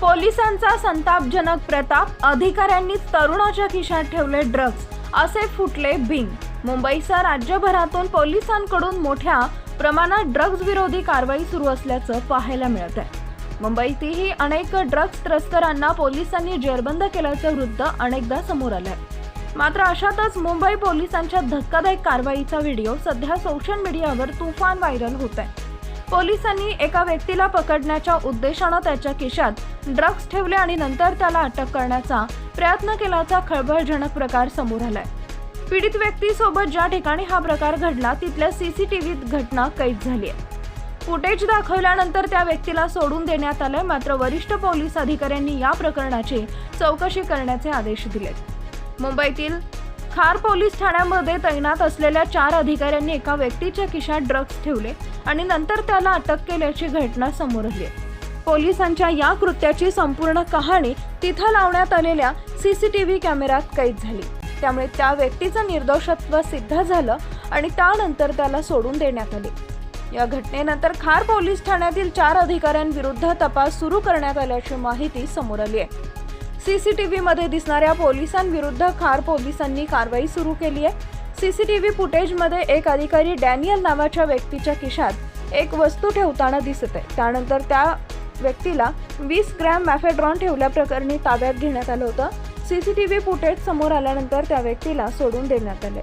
पोलिसांचा संतापजनक प्रताप अधिकाऱ्यांनीच तरुणाच्या खिशात ठेवले ड्रग्ज असे फुटले बिंग मुंबईसह राज्यभरातून पोलिसांकडून मोठ्या प्रमाणात ड्रग्ज विरोधी कारवाई सुरू असल्याचं पाहायला मिळत आहे मुंबईतही अनेक ड्रग्ज तस्करांना पोलिसांनी जेरबंद केल्याचं वृत्त अनेकदा समोर आलंय. मात्र अशातच मुंबई पोलिसांच्या धक्कादायक कारवाईचा व्हिडिओ सध्या सोशल मीडियावर तुफान व्हायरल होत आहे पोलिसांनी एका व्यक्तीला पकडण्याच्या उद्देशानं त्याच्या खिशात ड्रग्ज ठेवले आणि नंतर त्याला अटक करण्याचा प्रयत्न केल्याचा खळबळजनक प्रकार समोर आलाय. पीडित व्यक्तीसोबत ज्या ठिकाणी हा प्रकार घडला तिथल्या सीसीटीव्हीत घटना कैद झाली आहे. फुटेज दाखवल्यानंतर त्या व्यक्तीला सोडून देण्यात आलंय मात्र वरिष्ठ पोलीस अधिकाऱ्यांनी या प्रकरणाची चौकशी करण्याचे आदेश दिलेत. मुंबईतील खार पोलीस ठाण्यामध्ये तैनात असलेल्या चार अधिकाऱ्यांनी एका व्यक्तीच्या खिशात ड्रग्ज ठेवले आणि नंतर त्याला अटक केल्याची घटना समोर आली पोलिसांच्या या कृत्याची संपूर्ण कहाणी तिथं लावण्यात आलेल्या सीसीटीव्ही कॅमेऱ्यात कैद झाली. त्यामुळे त्या व्यक्तीचं निर्दोषत्व सिद्ध झालं आणि त्यानंतर त्याला सोडून देण्यात आले. या घटनेनंतर खार पोलीस ठाण्यातील चार अधिकाऱ्यांविरुद्ध तपास सुरू करण्यात आल्याची माहिती समोर आली आहे. सीसीटीव्हीमध्ये दिसणाऱ्या पोलिसांविरुद्ध खार पोलिसांनी कारवाई सुरू केली आहे. सीसीटीव्ही फुटेजमध्ये एक अधिकारी डॅनियल नावाच्या व्यक्तीच्या खिशात एक वस्तू ठेवताना दिसत आहे. त्यानंतर त्या व्यक्तीला वीस ग्रॅम मॅफेड्रॉन ठेवल्याप्रकरणी ताब्यात घेण्यात आलं होतं. सीसीटीव्ही फुटेज समोर आल्यानंतर त्या व्यक्तीला सोडून देण्यात आले